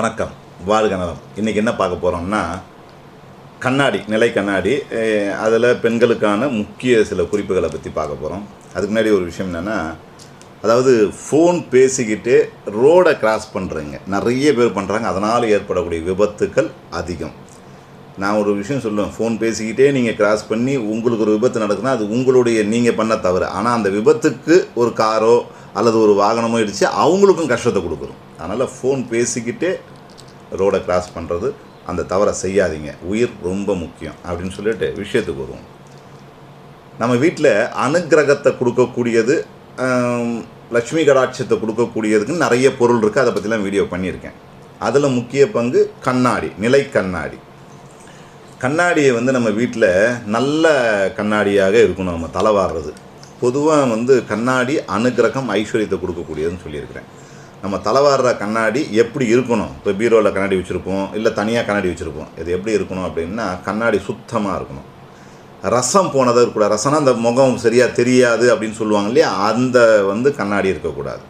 வணக்கம். வாழ்க நலம். இன்றைக்கி என்ன பார்க்க போகிறோம்னா கண்ணாடி நிலை கண்ணாடி அதில் பெண்களுக்கான முக்கிய சில குறிப்புகளை பற்றி பார்க்க போகிறோம் அதுக்கு முன்னாடி ஒரு விஷயம் என்னென்னா அதாவது ஃபோன் பேசிக்கிட்டு ரோடை கிராஸ் பண்ணுறீங்க நிறைய பேர் பண்ணுறாங்க அதனால் ஏற்படக்கூடிய விபத்துக்கள் அதிகம். நான் ஒரு விஷயம் சொல்லுவேன். ஃபோன் பேசிக்கிட்டே நீங்கள் கிராஸ் பண்ணி உங்களுக்கு ஒரு விபத்து நடக்குதுன்னா அது உங்களுடைய நீங்கள் பண்ண தவறு. ஆனால் அந்த விபத்துக்கு ஒரு காரோ அல்லது ஒரு வாகனமோ இடித்து அவங்களுக்கும் கஷ்டத்தை கொடுக்குறோம் அதனால் ஃபோன் பேசிக்கிட்டே ரோடை கிராஸ் பண்ணுறது அந்த தவறை செய்யாதீங்க. உயிர் ரொம்ப முக்கியம் அப்படின்னு சொல்லிட்டு விஷயத்துக்கு வருவோம். நம்ம வீட்டில் அனுகிரகத்தை கொடுக்கக்கூடியது லட்சுமி கடாட்சத்தை கொடுக்கக்கூடியதுக்குன்னு நிறைய பொருள் இருக்குது அதை பற்றிலாம் வீடியோ பண்ணியிருக்கேன். அதில் முக்கிய பங்கு கண்ணாடி நிலை கண்ணாடி. கண்ணாடியை வந்து நம்ம வீட்டில் நல்ல கண்ணாடியாக இருக்கணும். நம்ம தலைவாடுறது பொதுவாக வந்து கண்ணாடி அனுகிரகம் ஐஸ்வர்யத்தை கொடுக்கக்கூடியதுன்னு சொல்லியிருக்கிறேன். நம்ம தலைவாடுற கண்ணாடி எப்படி இருக்கணும்? இப்போ பீரோவில் கண்ணாடி வச்சுருப்போம் இல்லை தனியாக கண்ணாடி வச்சுருப்போம். இது எப்படி இருக்கணும் அப்படின்னா கண்ணாடி சுத்தமாக இருக்கணும். ரசம் போனதாக இருக்கக்கூடாது ரசம்னா அந்த முகம் சரியாக தெரியாது அப்படின்னு சொல்லுவாங்க இல்லையா? அந்த வந்து கண்ணாடி இருக்கக்கூடாது.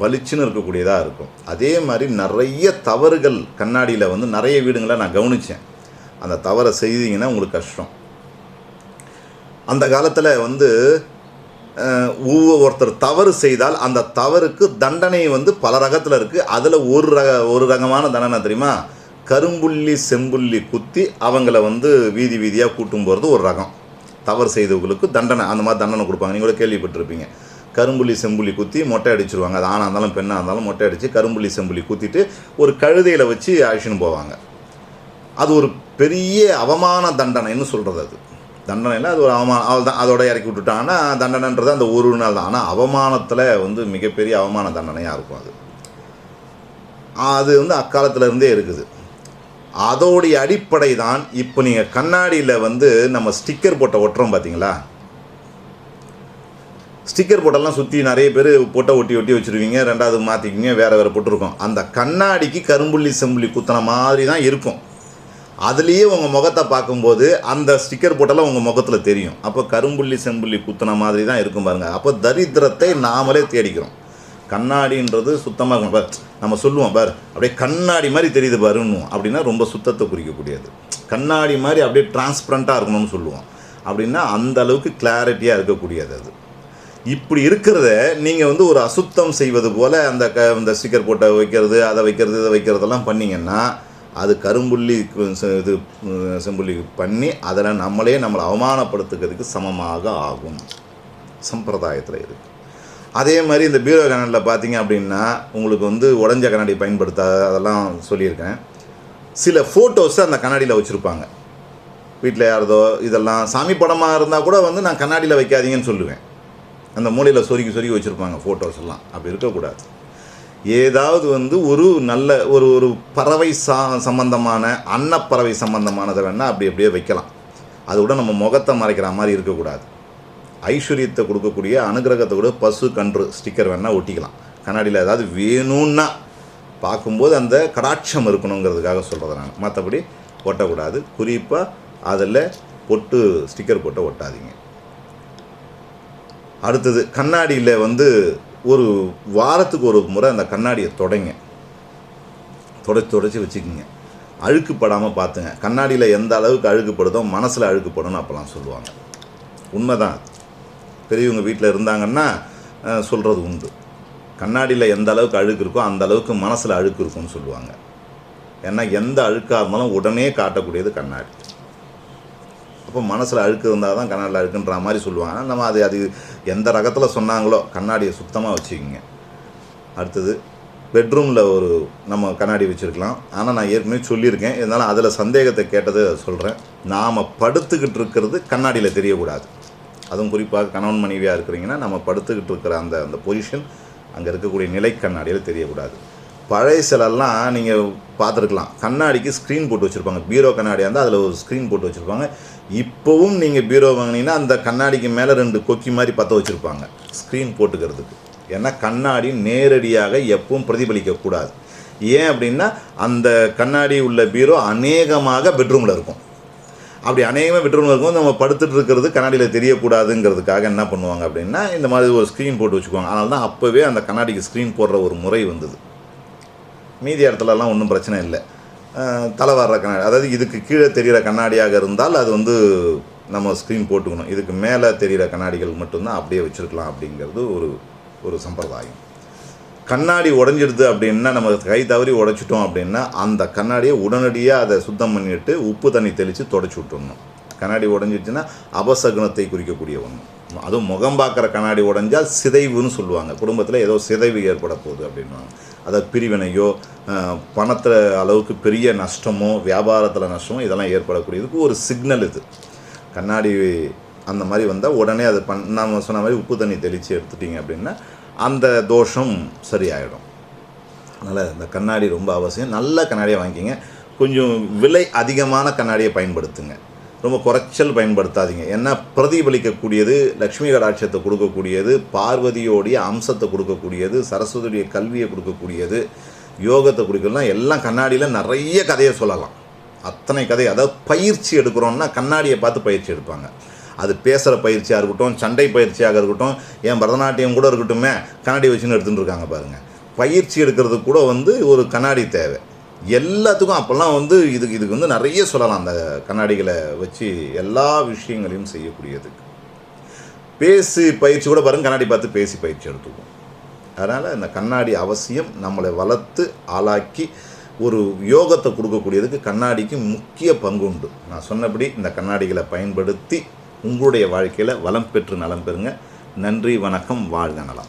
பளிச்சுன்னு இருக்கக்கூடியதாக இருக்கும். அதே மாதிரி நிறைய தவறுகள் கண்ணாடியில் வந்து நிறைய வீடுங்களை நான் கவனித்தேன் அந்த தவறை செய்தீங்கன்னா உங்களுக்கு கஷ்டம். அந்த காலத்தில் வந்து ஒருத்தர் தவறு செய்தால் அந்த தவறுக்கு தண்டனை வந்து பல ரகத்தில் இருக்குது அதில் ஒரு ரக ஒரு ரகமான தண்டனை தெரியுமா? கரும்புள்ளி செம்புள்ளி குத்தி அவங்கள வந்து வீதி வீதியாக கூட்டும் போகிறது ஒரு ரகம். தவறு செய்தவங்களுக்கு தண்டனை அந்த மாதிரி தண்டனை கொடுப்பாங்க. நீங்கள் கூட கேள்விப்பட்டிருப்பீங்க. கரும்புள்ளி செம்புள்ளி குத்தி மொட்டை அடிச்சிருவாங்க. அது ஆணாக இருந்தாலும் பெண்ணாக இருந்தாலும் மொட்டை அடித்து கரும்புள்ளி செம்புள்ளி குத்திட்டு ஒரு கழுதையில் வச்சு அழிச்சுன்னு போவாங்க. அது ஒரு பெரிய அவமான தண்டனைன்னு சொல்கிறது அது. தண்டனையில் அது ஒரு அவமானம் அவள் தான் அதோட இறக்கி விட்டுட்டாங்கன்னா தண்டனைன்றது அந்த ஒரு நாள் தான். ஆனால் அவமானத்தில் வந்து மிகப்பெரிய அவமான தண்டனையாக இருக்கும் அது. அது வந்து அக்காலத்துலேருந்தே இருக்குது. அதோடைய அடிப்படை தான் இப்போ நீங்கள் கண்ணாடியில் வந்து நம்ம ஸ்டிக்கர் போட்ட ஒட்டுறோம் பார்த்தீங்களா ஸ்டிக்கர் போட்டெல்லாம் சுற்றி நிறைய பேர் போட்ட ஒட்டி ஒட்டி வச்சுருவீங்க ரெண்டாவது மாற்றிக்கிங்க வேறு வேறு போட்டிருக்கோம். அந்த கண்ணாடிக்கு கரும்புள்ளி செம்புள்ளி குத்தின மாதிரி தான் இருக்கும். அதுலேயே உங்கள் முகத்தை பார்க்கும்போது அந்த ஸ்டிக்கர் போட்டெல்லாம் உங்கள் முகத்தில் தெரியும். அப்போ கரும்புள்ளி செம்புள்ளி குத்தின மாதிரி தான் இருக்கும் பாருங்கள் அப்போ தரித்திரத்தை நாமளே தேடிக்கிறோம். கண்ணாடின்றது சுத்தமாக பார் நம்ம சொல்லுவோம் பார் அப்படியே கண்ணாடி மாதிரி தெரியுது பாருன்னு அப்படின்னா ரொம்ப சுத்தத்தை குறிக்கக்கூடியது. கண்ணாடி மாதிரி அப்படியே டிரான்ஸ்பரண்ட்டாக இருக்கணும்னு சொல்லுவோம். அப்படின்னா அந்த அளவுக்கு கிளாரிட்டியாக இருக்கக்கூடியது அது. இப்படி இருக்கிறத நீங்கள் வந்து ஒரு அசுத்தம் செய்வது போல் அந்த க இந்த ஸ்டிக்கர் போட்டை வைக்கிறது அதை வைக்கிறது இதை வைக்கிறதெல்லாம் பண்ணிங்கன்னா அது கரும்புள்ளி கு- செ- இது செம்புள்ளி பண்ணி அதில் நம்மளே நம்மளை அவமானப்படுத்துக்கிறதுக்கு சமமாக ஆகும். சம்பிரதாயத்தில் இருக்குது அதே மாதிரி இந்த பீரோ கண்ணாடியில் பார்த்தீங்க அப்படின்னா உங்களுக்கு வந்து உடஞ்ச கண்ணாடி பயன்படுத்த அதெல்லாம் சொல்லியிருக்கேன். சில ஃபோட்டோஸை அந்த கண்ணாடியில் வச்சுருப்பாங்க. வீட்டில் யாரதோ இதெல்லாம் சாமி படமாக இருந்தால் கூட வந்து நான் கண்ணாடியில் வைக்காதீங்கன்னு சொல்லுவேன். அந்த மூலையில் சொருகி சொருகி வச்சுருப்பாங்க ஃபோட்டோஸ் எல்லாம். அப்படி இருக்கக்கூடாது. ஏதாவது வந்து ஒரு நல்ல ஒரு ஒரு பறவை சா சம்பந்தமான அன்னப்பறவை சம்பந்தமானதை வேணால் அப்படி அப்படியே வைக்கலாம். அதோட நம்ம முகத்தை மறைக்கிற மாதிரி இருக்கக்கூடாது. ஐஸ்வர்யத்தை கொடுக்கக்கூடிய அனுகிரகத்தை கூட பசு கன்று ஸ்டிக்கர் வேணால் ஒட்டிக்கலாம். கண்ணாடியில் ஏதாவது வேணும்னா பார்க்கும்போது அந்த கடாட்சம் இருக்கணுங்கிறதுக்காக சொல்கிறது நான். மற்றபடி ஒட்டக்கூடாது. குறிப்பாக அதில் பொட்டு ஸ்டிக்கர் போட்டு ஒட்டாதீங்க. அடுத்தது கண்ணாடியில் வந்து ஒரு வாரத்துக்கு ஒரு முறை அந்த கண்ணாடியை தொடங்க. தொடச்சி தொடச்சி வச்சுக்கிங்க. அழுக்குப்படாமல் பார்த்துங்க கண்ணாடியில் எந்த அளவுக்கு அழுக்குப்படுதோ மனசில் அழுக்குப்படும்னு அப்போல்லாம் சொல்லுவாங்க. உண்மைதான். பெரியவங்க வீட்டில் இருந்தாங்கன்னா சொல்கிறது உண்டு. கண்ணாடியில் எந்த அளவுக்கு அழுக்கு இருக்கோ அந்த அளவுக்கு மனசில் அழுக்கு இருக்கும்னு சொல்லுவாங்க. ஏன்னா எந்த அழுக்காக இருந்தாலும் உடனே காட்டக்கூடியது கண்ணாடி. அப்போ மனசில் அழுக்கு இருந்தால் தான் கண்ணாடியில் அழுக்குன்ற மாதிரி சொல்லுவாங்க. நம்ம அது அது எந்த ரகத்தில் சொன்னாங்களோ கண்ணாடியை சுத்தமாக வச்சுக்கிங்க. அடுத்தது பெட்ரூமில் ஒரு நம்ம கண்ணாடி வச்சுருக்கலாம். ஆனால் நான் ஏற்கனவே சொல்லியிருக்கேன். இருந்தாலும் அதில் சந்தேகத்தை கேட்டது சொல்கிறேன் நாம் படுத்துக்கிட்டு இருக்கிறது கண்ணாடியில் தெரியக்கூடாது. அதுவும் குறிப்பாக கணவன் மனைவியாக இருக்கிறீங்கன்னா நம்ம படுத்துக்கிட்டு இருக்கிற அந்த அந்த பொசிஷன் அங்கே இருக்கக்கூடிய நிலை கண்ணாடியில் தெரியக்கூடாது. பழைய சிலெல்லாம் நீங்கள் பார்த்துருக்கலாம். கண்ணாடிக்கு ஸ்க்ரீன் போட்டு வச்சுருப்பாங்க. பீரோ கண்ணாடியாக இருந்தால் அதில் ஒரு ஸ்க்ரீன் போட்டு வச்சுருப்பாங்க. இப்போவும் நீங்கள் பீரோ வாங்கினீங்கன்னா அந்த கண்ணாடிக்கு மேலே ரெண்டு கொக்கி மாதிரி பற்ற வச்சுருப்பாங்க. ஸ்க்ரீன் போட்டுக்கிறதுக்கு. ஏன்னா கண்ணாடி நேரடியாக எப்பவும் பிரதிபலிக்கக்கூடாது. ஏன் அப்படின்னா அந்த கண்ணாடி உள்ள பீரோ அநேகமாக பெட்ரூமில் இருக்கும். அப்படி அநேகமாக பெட்ரூமில் இருக்கும். நம்ம படுத்துட்டு இருக்கிறது கண்ணாடியில் தெரியக்கூடாதுங்கிறதுக்காக என்ன பண்ணுவாங்க அப்படின்னா இந்த மாதிரி ஒரு ஸ்க்ரீன் போட்டு வச்சுக்குவாங்க. அதனால தான் அப்போவே அந்த கண்ணாடிக்கு ஸ்க்ரீன் போடுற ஒரு முறை வந்தது. மீதி இடத்துலலாம் ஒன்றும் பிரச்சனை இல்லை. அஹ், தலை வர்ற கண்ணாடி அதாவது இதுக்கு கீழே தெரிகிற கண்ணாடியாக இருந்தால் அது வந்து நம்ம ஸ்க்ரீன் போட்டுக்கணும். இதுக்கு மேலே தெரிகிற கண்ணாடிகள் மட்டும்தான் அப்படியே வச்சுருக்கலாம் அப்படிங்கிறது ஒரு ஒரு சம்பிரதாயம். கண்ணாடி உடஞ்சிடுது அப்படின்னா நம்ம கை தவறி உடைச்சிட்டோம் அப்படின்னா அந்த கண்ணாடியை உடனடியாக அதை சுத்தம் பண்ணிட்டு உப்பு தண்ணி தெளித்து தொடச்சி விட்டுடணும் கண்ணாடி உடஞ்சிடுச்சுன்னா அபசகுனத்தை குறிக்கக்கூடிய ஒன்று அதுவும் முகம் பார்க்குற கண்ணாடி உடஞ்சால் சிதைவுன்னு சொல்லுவாங்க. குடும்பத்தில் ஏதோ சிதைவு ஏற்பட போகுது அப்படின்வாங்க அதாவது பிரிவினையோ பணத்தில் அளவுக்கு பெரிய நஷ்டமோ வியாபாரத்தில் நஷ்டமோ இதெல்லாம் ஏற்படக்கூடியதுக்கு ஒரு சிக்னல் இது. கண்ணாடி அந்த மாதிரி வந்தால் உடனே அது பண் நம்ம சொன்ன மாதிரி உப்பு தண்ணி தெளித்து எடுத்துட்டீங்க அப்படின்னா அந்த தோஷம் சரியாயிடும். அதனால் இந்த கண்ணாடி ரொம்ப அவசியம். நல்ல கண்ணாடியை வாங்கிக்கிங்க. கொஞ்சம் விலை அதிகமான கண்ணாடியை பயன்படுத்துங்க. ரொம்ப குறைச்சல் பயன்படுத்தாதீங்க. ஏன்னா பிரதிபலிக்கக்கூடியது லக்ஷ்மி கடாட்சத்தை கொடுக்கக்கூடியது பார்வதியோடைய அம்சத்தை கொடுக்கக்கூடியது சரஸ்வதியுடைய கல்வியை கொடுக்கக்கூடியது யோகத்தை கொடுக்கலாம் எல்லாம் கண்ணாடியில் நிறைய கதையை சொல்லலாம். அத்தனை கதை. அதாவது பயிற்சி எடுக்கிறோம்னா கண்ணாடியை பார்த்து பயிற்சி எடுப்பாங்க. அது பேசுகிற பயிற்சியாக இருக்கட்டும் சண்டை பயிற்சியாக இருக்கட்டும் ஏன் பரதநாட்டியம் கூட இருக்கட்டுமே கண்ணாடி வச்சுன்னு எடுத்துகிட்டு இருக்காங்க பாருங்கள் பயிற்சி எடுக்கிறதுக்கு கூட வந்து ஒரு கண்ணாடி தேவை. எல்லாத்துக்கும் அப்போல்லாம் வந்து இதுக்கு இதுக்கு வந்து நிறைய சொல்லலாம். அந்த கண்ணாடிகளை வச்சு எல்லா விஷயங்களையும் செய்யக்கூடியதுக்கு பேசி பயிற்சி கூட பாருங்க. கண்ணாடி பார்த்து பேசி பயிற்சி எடுத்துக்குவோம். அதனால் இந்த கண்ணாடி அவசியம். நம்மளை வளர்த்து ஆளாக்கி ஒரு யோகத்தை கொடுக்கக்கூடியதுக்கு கண்ணாடிக்கு முக்கிய பங்கு உண்டு நான் சொன்னபடி இந்த கண்ணாடிகளை பயன்படுத்தி உங்களுடைய வாழ்க்கையில் வளம் பெற்று நலம் பெறுங்க. நன்றி வணக்கம் வாழ்க நலம்.